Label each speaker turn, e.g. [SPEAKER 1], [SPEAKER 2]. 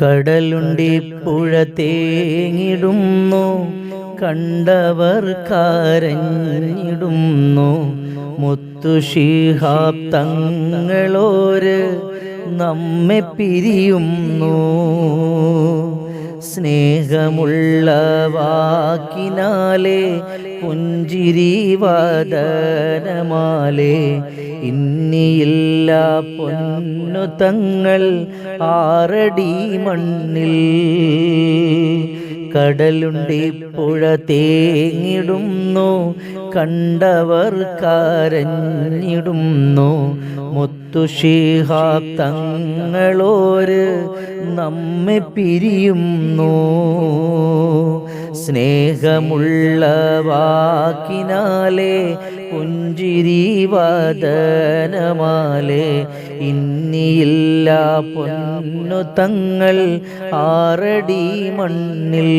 [SPEAKER 1] കടലുണ്ടി പുഴ തേങ്ങിടുന്നു കണ്ടവർ കരഞ്ഞിടുന്നു. മുത്തുഷിഹാബ് തങ്ങളോര് നമ്മെ പിരിയുന്നു. സ്നേഹമുള്ള വാക്കിനാലേ പുഞ്ചിരി വദനമാലേ ഇന്നിയില്ല പൊന്നു തങ്ങൾ ആറടി മണ്ണിൽ. കടലുണ്ടി പുഴ തേങ്ങിടുന്നു കണ്ടവർ കരഞ്ഞിടുന്നു. മുത്തുഷിഹാ തങ്ങളോര് നമ്മെ പിരിയുന്നു. സ്നേഹമുള്ള വാക്കിനാലേ പുഞ്ചിരി വദനമാലേ. ഇന്നിയില്ല പൊന്നു തങ്ങൾ ആറടി മണ്ണിൽ.